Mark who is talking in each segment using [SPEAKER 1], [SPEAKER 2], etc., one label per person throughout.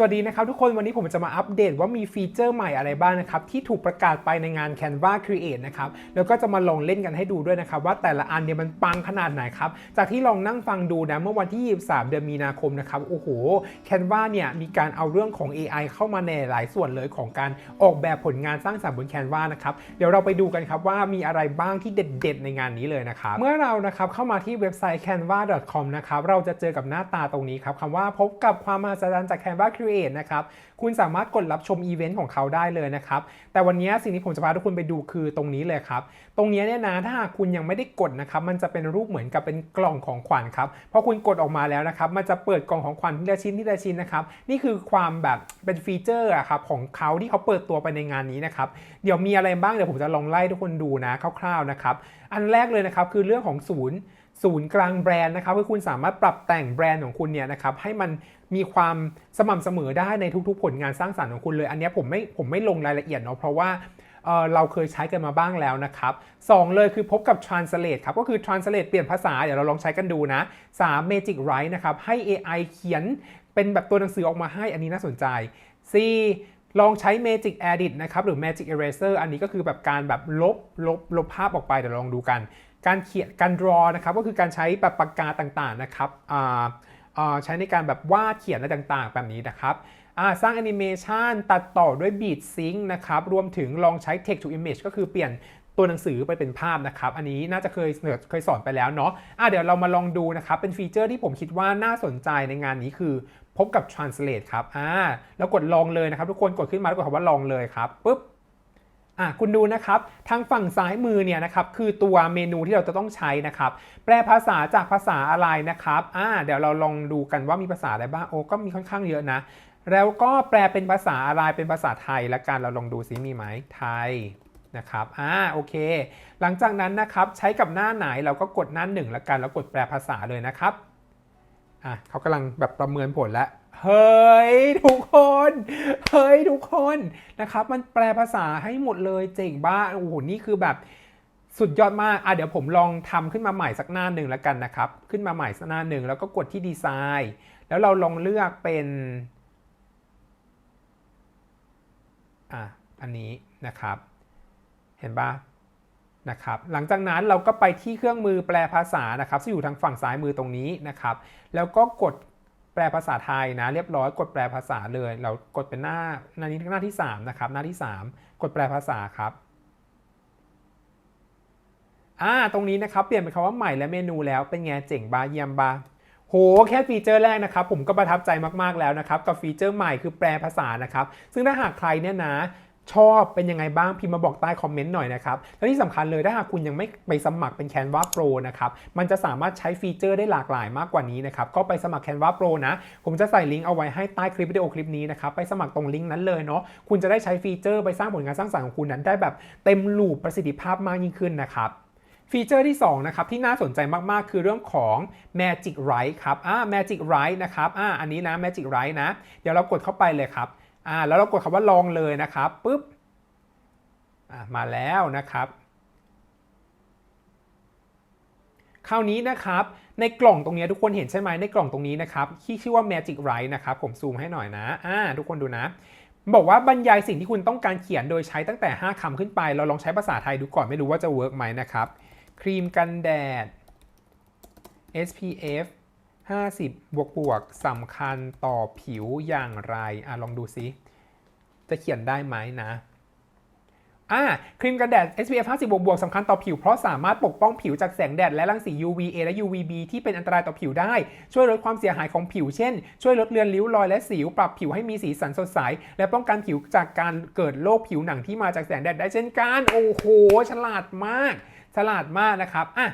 [SPEAKER 1] สวัสดีนะครับทุกคนวันนี้ผมจะมาอัปเดตว่ามีฟีเจอร์ใหม่อะไรบ้างนะครับ ที่ถูกประกาศไปในงาน Canva Create นะครับ แล้วก็จะมาลองเล่นกันให้ดูด้วยนะครับ ว่าแต่ละอันเนี่ยมันปังขนาดไหนครับ จากที่ลองนั่งฟังดูนะ เมื่อวันที่ 23 เดือนมีนาคมนะครับ โอ้โห Canva เนี่ยมีการเอาเรื่องของ AI เข้ามาในหลายส่วนเลยของการออกแบบผลงานสร้างสรรค์บน Canva นะครับเดี๋ยวเราไปดูกันครับว่ามีอะไรบ้างที่เด็ด ๆ ในงานนี้เลยนะครับเมื่อเรานะครับเข้ามาที่เว็บไซต์ canva.com นะครับเราจะเจอกับหน้าตาตรงนี้ครับคำว่าพบกับความมหัศจรรย์จาก Canva Create นะครับ คุณสามารถกดรับชมอีเวนต์ของเขาได้เลยนะครับ แต่วันนี้สิ่งที่ผมจะพาทุกคนไปดูคือตรงนี้เลยครับ ตรงนี้เนี่ยนะถ้าหากคุณยังไม่ได้กดนะครับ มันจะเป็นรูปเหมือนกับเป็นกล่องของขวัญครับพอคุณกดออกมาแล้วนะครับ มันจะเปิดกล่องของขวัญทีละชิ้นทีละชิ้นนะครับ นี่คือความแบบเป็นฟีเจอร์อะครับของเขาที่เขาเปิดตัวไปในงานนี้นะครับ เดี๋ยวมีอะไรบ้างเดี๋ยวผมจะลองไล่ทุกคนดูนะคร่าวๆนะครับ อันแรกเลยนะครับคือเรื่องของศูนย์ ศูนย์กลางแบรนด์นะครับคือคุณสามารถปรับแต่งแบรนด์ของคุณเนี่ยนะครับให้มันมีความสม่ำเสมอได้ในทุกๆ ผลงานสร้างสรรค์ของคุณเลย อันนี้ผมไม่ผมไม่ลงรายละเอียดเนาะเพราะว่าเเราเคยใช้กันมาบ้างแล้วนะครับสองเลยคือพบกับ translate ครับ ก็คือ translate เปลี่ยนภาษา เดี๋ยวเราลองใช้กันดูนะสาม magic write นะครับ ให้ AI เขียนเป็นแบบตัวหนังสือออกมาให้อันนี้น่าสนใจ 4. ลองใช้ Magic Edit นะครับ หรือ Magic Eraser อันนี้ก็คือแบบการแบบลบลบลบภาพออกไป เดี๋ยวลองดูกัน การเขียนการ draw นะครับก็คือการใช้แบบปากกาต่างๆนะครับใช้ในการแบบวาดเขียนอะไรต่างๆ แบบนี้นะครับสร้างแอนิเมชันตัดต่อด้วย Beat Sync นะครับรวมถึงลองใช้ Text to Image ก็คือเปลี่ยนตัวหนังสือไปเป็นภาพนะครับ อันนี้น่าจะเคยเสนอเคยสอนไปแล้วเนาะะเดี๋ยวเรามาลองดูนะครับ เป็นฟีเจอร์ที่ผมคิดว่าน่าสนใจในงานนี้คือพบกับ Translate ครับอ่าแล้วกดลองเลยนะครับ ทุกคนกดขึ้นมาแล้วกดคำว่าลองเลยครับปุ๊บ อะคุณดูนะครับทางฝั่งซ้ายมือเนี่ยนะครับคือตัวเมนูที่เราจะต้องใช้นะครับ แปลภาษาจากภาษาอะไรนะครับอ่าเดี๋ยวเราลองดูกันว่ามีภาษาอะไรบ้างโอ้ก็มีค่อนข้างเยอะนะ แล้วก็แปลเป็นภาษาอะไรเป็นภาษาไทยละกันเราลองดูซิมีไหมไทยนะครับอ่าโอเค หลังจากนั้นนะครับใช้กับหน้าไหนเราก็กดหน้าหนึ่งละกันแล้วกดแปลภาษาเลยนะครับอะเขากำลังแบบประเมินผลแล้ว เฮ้ยทุกคน เฮ้ยทุกคนนะครับ มันแปลภาษาให้หมดเลยเจ๋งบ้าโอ้โหนี่คือแบบสุดยอดมาก อะเดี๋ยวผมลองทำขึ้นมาใหม่สักหน้าหนึ่งแล้วกันนะครับ ขึ้นมาใหม่สักหน้าหนึ่งแล้วก็กดที่ดีไซน์ แล้วเราลองเลือกเป็น อะ อันนี้นะครับ เห็นปะนะครับ หลังจากนั้นเราก็ไปที่เครื่องมือแปลภาษานะครับซึ่งอยู่ทางฝั่งซ้ายมือตรงนี้นะครับ แล้วก็กด แปลภาษาไทยนะเรียบร้อยกดแปลภาษาเลย เรากดเป็นหน้าหน้านี้หน้าที่ 3 นะครับ หน้าที่ 3 กดแปลภาษาครับอ่าตรงนี้นะครับเปลี่ยนเป็นคำว่าใหม่และเมนูแล้วเป็นไงเจ๋งบาเยี่ยมบาโหแค่ฟีเจอร์แรกนะครับผมก็ประทับใจมากๆแล้วนะครับกับฟีเจอร์ใหม่คือแปลภาษานะครับซึ่งถ้าหากใครเนี่ยนะ ชอบเป็นยังไงบ้างพิมพ์มาบอกใต้คอมเมนต์หน่อยนะครับ และที่สำคัญเลยถ้าหากคุณยังไม่ไปสมัครเป็น Canva Pro นะครับมันจะสามารถใช้ฟีเจอร์ได้หลากหลายมากกว่านี้นะครับก็ไปสมัคร Canva Pro นะ ผมจะใส่ลิงก์เอาไว้ให้ใต้คลิปวิดีโอคลิปนี้นะครับไปสมัครตรงลิงก์นั้นเลยเนาะคุณจะได้ใช้ฟีเจอร์ไปสร้างผลงานสร้างสรรค์ของคุณนั้น ได้แบบเต็มลูปประสิทธิภาพมากยิ่งขึ้นนะครับฟีเจอร์ที่2นะครับที่น่าสนใจมาก ๆ คือเรื่องของ Magic Write ครับอ่า Magic Write นะครับอ่าอันนี้นะ Magic Write นะ เดี๋ยวเรากดเข้าไปเลยครับ อ่าแล้วเรากดคำว่าลองเลยนะครับปุ๊บอ่ามาแล้วนะครับคราวนี้นะครับในกล่องตรงนี้ทุกคนเห็นใช่ไหมในกล่องตรงนี้นะครับที่ชื่อว่า Magic Write นะครับผมซูมให้หน่อยนะอ่าทุกคนดูนะ บอกว่าบรรยายสิ่งที่คุณต้องการเขียนโดยใช้ตั้งแต่ 5คำขึ้นไป เราลองใช้ภาษาไทยดูก่อนไม่รู้ว่าจะเวิร์กไหมนะครับครีมกันแดด SPF 50 บวกบวกสำคัญต่อผิวอย่างไรอะลองดูซิ จะเขียนได้ไหมนะอ่าครีมกันแดด SPF 50 บวกบวกสำคัญต่อผิวเพราะสามารถปกป้องผิวจากแสงแดดและรังสี UVA และ UVB ที่เป็นอันตรายต่อผิวได้ ช่วยลดความเสียหายของผิวเช่น ช่วยลดเลือนริ้วรอยและสิว ปรับผิวให้มีสีสันสดใส และป้องกันผิวจากการเกิดโรคผิวหนังที่มาจากแสงแดดได้เช่นกัน โอ้โห ฉลาดมาก ฉลาดมากนะครับอะ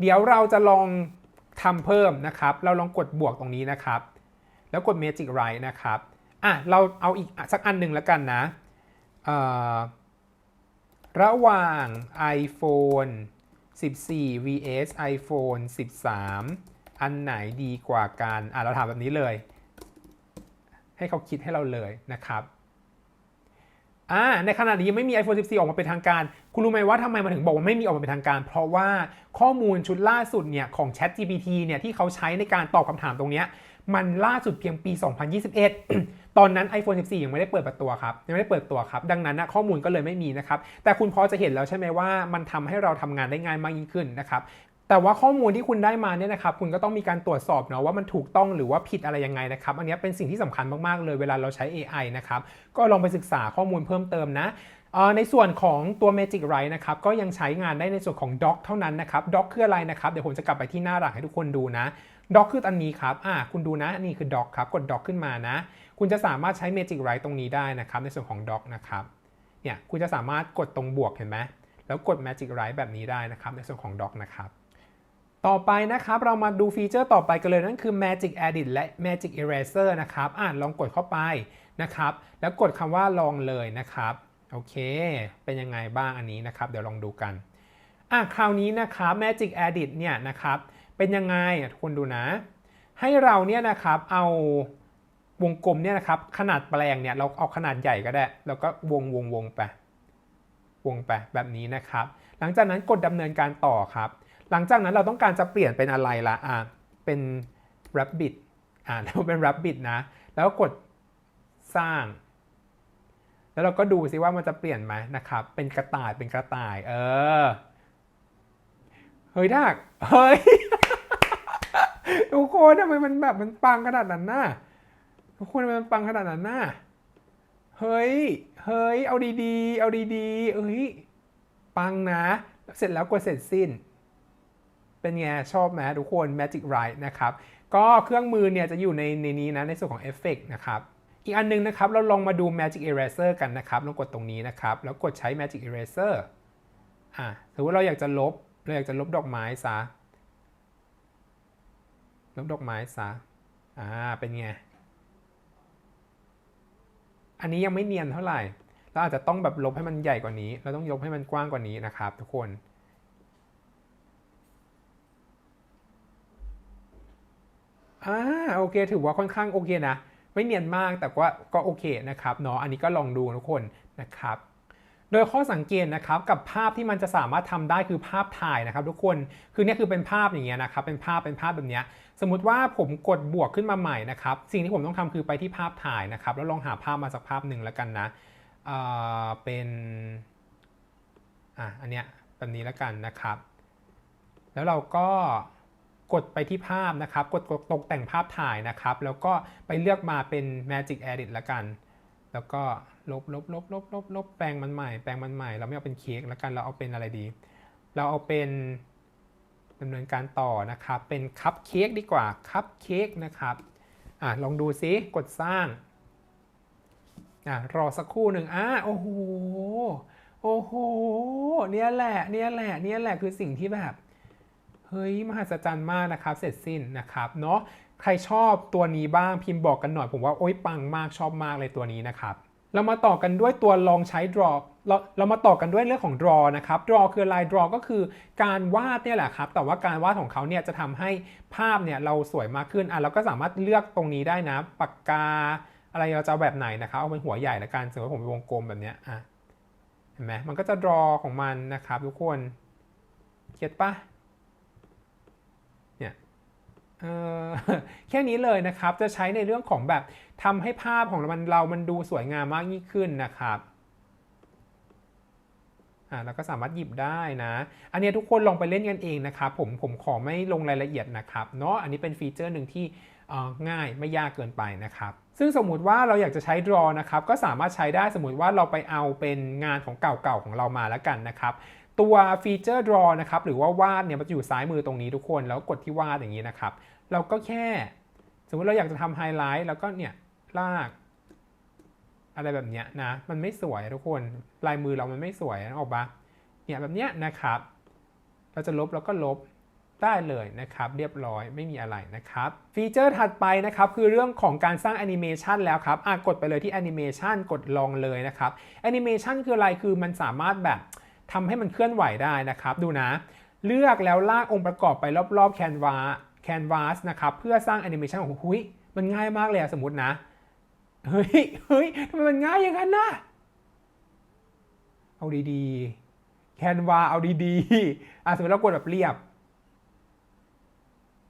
[SPEAKER 1] เดี๋ยวเราจะลอง ทำเพิ่มนะครับ เราลองกดบวกตรงนี้นะครับ แล้วกด Magic Write นะครับอะเราเอาอีกสักอันหนึ่งแล้วกันนะระหว่าง iPhone 14 vs iPhone 13 อันไหนดีกว่ากัน อะ เราถามแบบนี้เลย ให้เขาคิดให้เราเลยนะครับ อ่าในขณะนี้ยังไม่มี iPhone 14 ออกมาเป็นทางการ คุณรู้ไหมว่าทำไมมันถึงบอกว่าไม่มีออกมาเป็นทางการ เพราะว่าข้อมูลชุดล่าสุดเนี่ยของ Chat GPT เนี่ยที่เขาใช้ในการตอบคำถามตรงนี้มันล่าสุดเพียงปี 2021 ตอนนั้น iPhone 14 ยังไม่ได้เปิดประตัวครับ ยังไม่ได้เปิดตัวครับ ดังนั้นนะข้อมูลก็เลยไม่มีนะครับ แต่คุณพอจะเห็นแล้วใช่ไหมว่ามันทำให้เราทำงานได้ง่ายมากยิ่งขึ้นนะครับ แต่ว่าข้อมูลที่คุณได้มาเนี่ยนะครับคุณก็ต้องมีการตรวจสอบเนาะว่ามันถูกต้องหรือว่าผิดอะไรยังไงนะครับอันนี้เป็นสิ่งที่สำคัญมากๆเลยเวลาเราใช้ AI นะครับก็ลองไปศึกษาข้อมูลเพิ่มเติมนะในส่วนของตัว Magic r i ์นะครับก็ยังใช้งานได้ในส่วนของ Doc เท่านั้นนะครับ Doc คืออะไรนะครับเดี๋ยวผมจะกลับไปที่หน้าหลักให้ทุกคนดูนะ Doc คืออันนี้ครับอ่าคุณดูนะนี่คือ Doc ครับกด Doc ขึ้นมานะ คุณจะสามารถใช้ Magic r i ์ตรงนี้ได้นะครับในส่วนของ Doc นะครับเนี่ยคุณจะสามารถกดตรงบวกเห็นไหมแล้วกด Magic r i ์แบบนี้ได้นะครับในส่วนของ Doc นะครับ ต่อไปนะครับ เรามาดูฟีเจอร์ต่อไปกันเลยนั่นคือ Magic Edit และ Magic Eraser นะครับ อ่านลองกดเข้าไปนะครับ แล้วกดคำว่าลองเลยนะครับ โอเค เป็นยังไงบ้างอันนี้นะครับ เดี๋ยวลองดูกัน อะคราวนี้นะครับ Magic Edit เนี่ยนะครับ เป็นยังไงทุกคนดูนะ ให้เราเนี่ยนะครับ เอาวงกลมเนี่ยนะครับ ขนาดแปลงเนี่ยเราเอาขนาดใหญ่ก็ได้ แล้วก็วงวงวงไป วงไปแบบนี้นะครับ หลังจากนั้นกดดำเนินการต่อครับ หลังจากนั้นเราต้องการจะเปลี่ยนเป็นอะไรละอะเป็น rabbit อ่าเราเป็น rabbit นะ แล้วกดสร้าง แล้วเราก็ดูซิว่ามันจะเปลี่ยนไหมนะครับ เป็นกระต่ายเป็นกระต่าย เออ เฮ้ยทักเฮ้ยทุกคนทำไมมันแบบมันปังขนาดนั้นน่ะทุกคนทำไมมันปังขนาดนั้นน่ะเฮ้ย เฮ้ย เอาดีๆ เอาดีๆ เอ้ย ปังนะ เสร็จแล้วกดเสร็จสิ้น เป็นไงชอบไหมทุกคน Magic Write นะครับ ก็เครื่องมือเนี่ยจะอยู่ในในนี้นะ ในส่วนของเอฟเฟกนะครับอีกอันนึงนะครับ เราลองมาดู Magic Eraser กันนะครับลองกดตรงนี้นะครับ แล้วกดใช้ Magic Eraser อะสมมติเราอยากจะลบ เราอยากจะลบดอกไม้ซะ ลบดอกไม้ซะ อ่า เป็นไง อันนี้ยังไม่เนียนเท่าไหร่ เราอาจจะต้องแบบลบให้มันใหญ่กว่านี้ เราต้องยกให้มันกว้างกว่านี้นะครับ ทุกคน อ่าโอเค ถือว่าค่อนข้างโอเคนะ ไม่เนียนมากแต่ว่าก็โอเคนะครับเนาะอันนี้ก็ลองดูทุกคนนะครับโดยข้อสังเกตนะครับกับภาพที่มันจะสามารถทำได้คือภาพถ่ายนะครับ ทุกคนคือเนี่ยคือเป็นภาพอย่างเงี้ยนะครับเป็นภาพเป็นภาพแบบเนี้ยสมมุติว่าผมกดบวกขึ้นมาใหม่นะครับสิ่งที่ผมต้องทำคือไปที่ภาพถ่ายนะครับ แล้วลองหาภาพมาสักภาพหนึ่งแล้วกันนะเอ่อเป็นอะอันเนี้ยแบบนี้แล้วกันนะครับ แล้วเราก็ กดไปที่ภาพนะครับ กดกดตกแต่งภาพถ่ายนะครับ แล้วก็ไปเลือกมาเป็น Magic Edit ละกัน แล้วก็ลบลบลบลบลบลบแปลงมันใหม่ แปลงมันใหม่ เราไม่เอาเป็นเค้กละกัน เราเอาเป็นอะไรดี เราเอาเป็นดำเนินการต่อนะครับ เป็นคัพเค้กดีกว่า คัพเค้กนะครับ อะลองดูซิกดสร้างอะรอสักครู่หนึ่งอะโอ้โห โอ้โห เนี่ยแหละ เนี่ยแหละ เนี่ยแหละ คือสิ่งที่แบบ เฮ้ยมหัศจรรย์มากนะครับ เสร็จสิ้นนะครับเนาะใครชอบตัวนี้บ้างพิมพ์บอกกันหน่อย ผมว่าโอ๊ยปังมากชอบมากเลยตัวนี้นะครับเรามาต่อกันด้วยตัวลองใช้ draw เราเรามาต่อกันด้วยเรื่องของ draw นะครับ draw คืออะไร draw ก็คือการวาดเนี่ยแหละครับ แต่ว่าการวาดของเขาเนี่ยจะทำให้ภาพเนี่ยเราสวยมากขึ้น อะเราก็สามารถเลือกตรงนี้ได้นะ ปากกา อะไรเราจะแบบไหนนะครับ เอาเป็นหัวใหญ่ละกันสมมติผมเป็นวงกลมแบบเนี้ย อะ เห็นไหมมันก็จะ draw ของมันนะครับทุกคน เขียนปะ แค่นี้เลยนะครับจะใช้ในเรื่องของแบบทำให้ภาพของมันเรามันดูสวยงามมากยิ่งขึ้นนะครับอ่าเราก็สามารถหยิบได้นะ อันนี้ทุกคนลองไปเล่นกันเองนะครับผมผมขอไม่ลงรายละเอียดนะครับเนาะอันนี้เป็นฟีเจอร์หนึ่งที่อ่อง่ายไม่ยากเกินไปนะครับ ซึ่งสมมุติว่าเราอยากจะใช้ draw นะครับ ก็สามารถใช้ได้สมมุติว่าเราไปเอาเป็นงานของเก่าๆของเรามาแล้วกันนะครับ ตัวฟีเจอร์ draw นะครับหรือว่าวาดเนี่ยมันจะอยู่ซ้ายมือตรงนี้ทุกคน แล้วกดที่วาดอย่างนี้นะครับ เราก็แค่ สมมติเราอยากจะทำไฮไลท์แล้วก็เนี่ยลาก อะไรแบบเนี้ยนะมันไม่สวยทุกคนลายมือเรามันไม่สวยนะออกปะเนี่ยแบบเนี้ยนะครับ เราจะลบแล้วก็ลบได้เลยนะครับ เรียบร้อยไม่มีอะไรนะครับ ฟีเจอร์ถัดไปนะครับ คือเรื่องของการสร้างแอนิเมชันแล้วครับอะกดไปเลยที่แอนิเมชันกดลองเลยนะครับแอนิเมชันคืออะไรคือมันสามารถแบบ ทำให้มันเคลื่อนไหวได้นะครับ ดูนะ เลือกแล้วลากองค์ประกอบไปรอบๆแคนวา Canvas นะครับเพื่อสร้างแอนิเมชันของหุยมันง่ายมากเลยสมมตินะเฮ้ยเฮ้ยทำไมมันง่ายอย่างนั้นนะเอาดีๆแคนวาเอาดีๆอะสมมติเรากดแบบเรียบ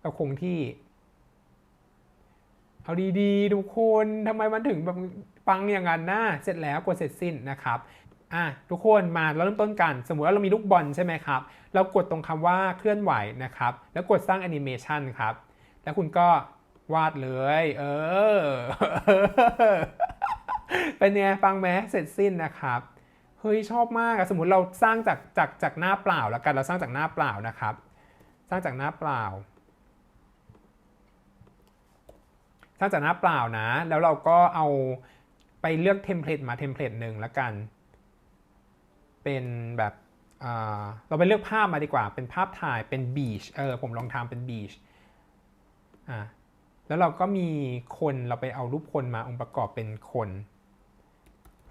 [SPEAKER 1] เราคงที่ เอาดีๆทุกคนทำไมมันถึงแบบปังอย่างนั้นนะเสร็จแล้วกดเสร็จสิ้นนะครับ อะทุกคนมาเราเริ่มต้นกัน สมมุติว่าเรามีลูกบอลใช่ไหมครับ เรากดตรงคำว่าเคลื่อนไหวนะครับ แล้วกดสร้างแอนิเมชันครับ แล้วคุณก็วาดเลย เออ เป็นไงฟังไหมเสร็จสิ้นนะครับ เฮ้ยชอบมากอะสมมติเราสร้างจากจากจากหน้าเปล่าแล้วกัน เราสร้างจากหน้าเปล่านะครับ สร้างจากหน้าเปล่า สร้างจากหน้าเปล่านะ แล้วเราก็เอาไปเลือกเทมเพลตมาเทมเพลตหนึ่งแล้วกัน เป็นแบบเราไปเลือกภาพมาดีกว่า เป็นภาพถ่ายเป็นบีชเออผมลองทำเป็นบีชอะแล้วเราก็มีคนเราไปเอารูปคนมาองค์ประกอบเป็นคน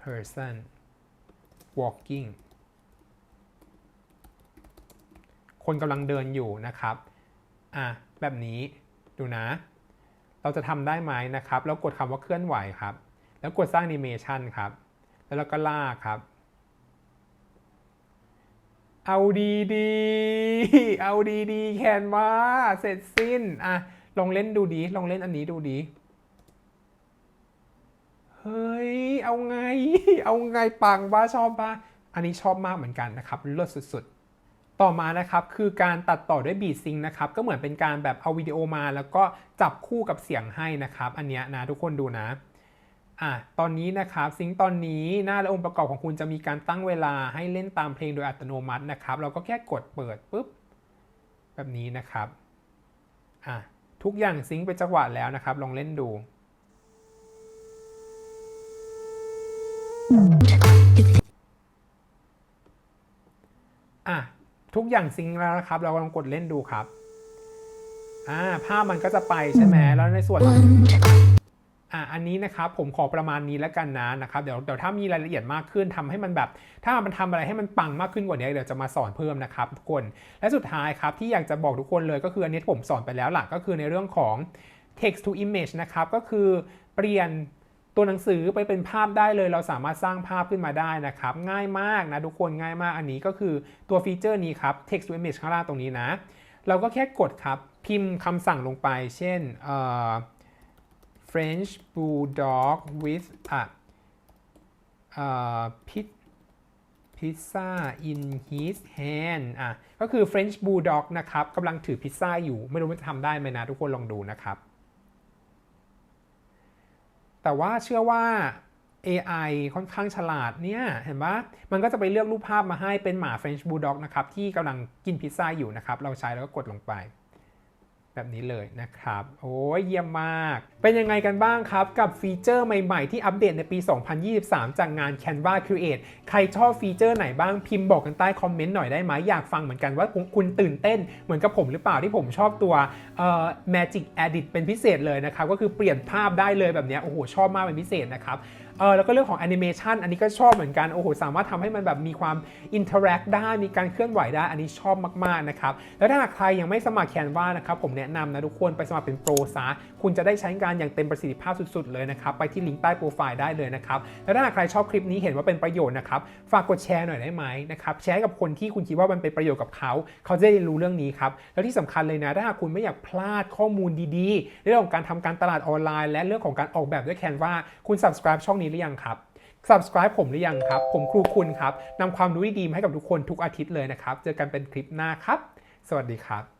[SPEAKER 1] person walking คนกำลังเดินอยู่นะครับ อะ แบบนี้ ดูนะ เราจะทำได้ไหมนะครับ แล้วกดคำว่าเคลื่อนไหวครับ แล้วกดสร้างแอนิเมชันครับ แล้วเราก็ลากครับ เอาดีดีๆเอาดีดีๆแคนวาเสร็จสิ้นอะลองเล่นดูดี ลองเล่นอันนี้ดูดี เฮ้ย เอาไง เอาไงปังว่าชอบป่ะอันนี้ชอบมากเหมือนกันนะครับเลิศสุดๆ ต่อมานะครับคือการตัดต่อด้วยบี t ซิงนะครับ ก็เหมือนเป็นการแบบเอาวิดีโอมาแล้วก็จับคู่กับเสียงให้นะครับ อันเนี้ยนะทุกคนดูนะ อะตอนนี้นะครับซิงตอนนี้หน้าและองค์ประกอบของคุณจะมีการตั้งเวลาให้เล่นตามเพลงโดยอัตโนมัตินะครับ เราก็แค่กดเปิดปุ๊บแบบนี้นะครับอะทุกอย่างซิงค์เป็นจังหวะแล้วนะครับ ลองเล่นดู อะทุกอย่างซิงแล้วนะครับ เราลองกดเล่นดูครับ อ่าภาพมันก็จะไปใช่ไหมแล้วในส่วน อะอันนี้นะครับผมขอประมาณนี้แล้วกันนะนะครับเดี๋ยวเดี๋ยวถ้ามีรายละเอียดมากขึ้นทำให้มันแบบ ถ้ามันทำอะไรให้มันปังมากขึ้นกว่านี้เดี๋ยวจะมาสอนเพิ่มนะครับทุกคนและสุดท้ายครับที่อยากจะบอกทุกคนเลยก็คืออันนี้ผมสอนไปแล้วหลักก็คือในเรื่องของ text to image นะครับก็คือเปลี่ยนตัวหนังสือไปเป็นภาพได้เลย เราสามารถสร้างภาพขึ้นมาได้นะครับ ง่ายมากนะทุกคนง่ายมากอันนี้ก็คือตัวฟีเจอร์นี้ครับ text to image ข้างล่างตรงนี้นะ เราก็แค่กดครับพิมพ์คำสั่งลงไป เช่นเอ่อ French bulldog with อะเอ่อ pit pizza in his hand อะก็คือ French bulldog นะครับกำลังถือพิซซ่าอยู่ ไม่รู้ว่าจะทำได้ไหมนะ ทุกคนลองดูนะครับ แต่ว่าเชื่อว่า AI ค่อนข้างฉลาดเนี่ยเห็นปะมันก็จะไปเลือกรูปภาพมาให้เป็นหมา French Bulldog นะครับ ที่กำลังกินพิซซ่าอยู่นะครับ เราใช้แล้วก็กดลงไป แบบนี้เลยนะครับ โอ้ยเยี่ยมมาก เป็นยังไงกันบ้างครับ กับฟีเจอร์ใหม่ๆ ที่อัปเดตในปี 2023 จากงาน Canva Create ใครชอบฟีเจอร์ไหนบ้างพิมพ์บอกกันใต้คอมเมนต์หน่อยได้ไหมอยากฟังเหมือนกันว่าคุณคุณตื่นเต้นเหมือนกับผมหรือเปล่าที่ผมชอบตัวเอ่อ Magic Edit เป็นพิเศษเลยนะครับ ก็คือเปลี่ยนภาพได้เลยแบบนี้โอ้โหชอบมากเป็นพิเศษนะครับ เออแล้วก็เรื่องของแอนิเมชันอันนี้ก็ชอบเหมือนกันโอ้โหสามารถทำให้มันแบบมีความอินเทอร์แอคได้มีการเคลื่อนไหวได้ อันนี้ชอบมากๆนะครับแล้วถ้าหากใครยังไม่สมัครแคนวานะครับผมแนะนำนะทุกคนไปสมัครเป็นโปรซะคุณจะได้ใช้งานอย่างเต็มประสิทธิภาพสุดๆเลยนะครับไปที่ลิงก์ใต้โปรไฟล์ได้เลยนะครับแล้วถ้าหากใครชอบคลิปนี้เห็นว่าเป็นประโยชน์นะครับฝากกดแชร์หน่อยได้ไหมนะครับแชร์กับคนที่คุณคิดว่ามันเป็นประโยชน์กับเขา เขาจะได้รู้เรื่องนี้ครับแล้วที่สำคัญเลยนะถ้าหากคุณไม่อยากพลาดข้อมูลดีๆ เรื่องของการทำการตลาดออนไลน์ และเรื่องของการออกแบบด้วยแคนวาคุณ subscribe ช่องนี้หรือยังครับ subscribe ผมหรือยังครับ ผมครูคุณครับนำความรู้ดีๆมาให้กับทุกคนทุกอาทิตย์เลยนะครับ เจอกันเป็นคลิปหน้าครับ สวัสดีครับ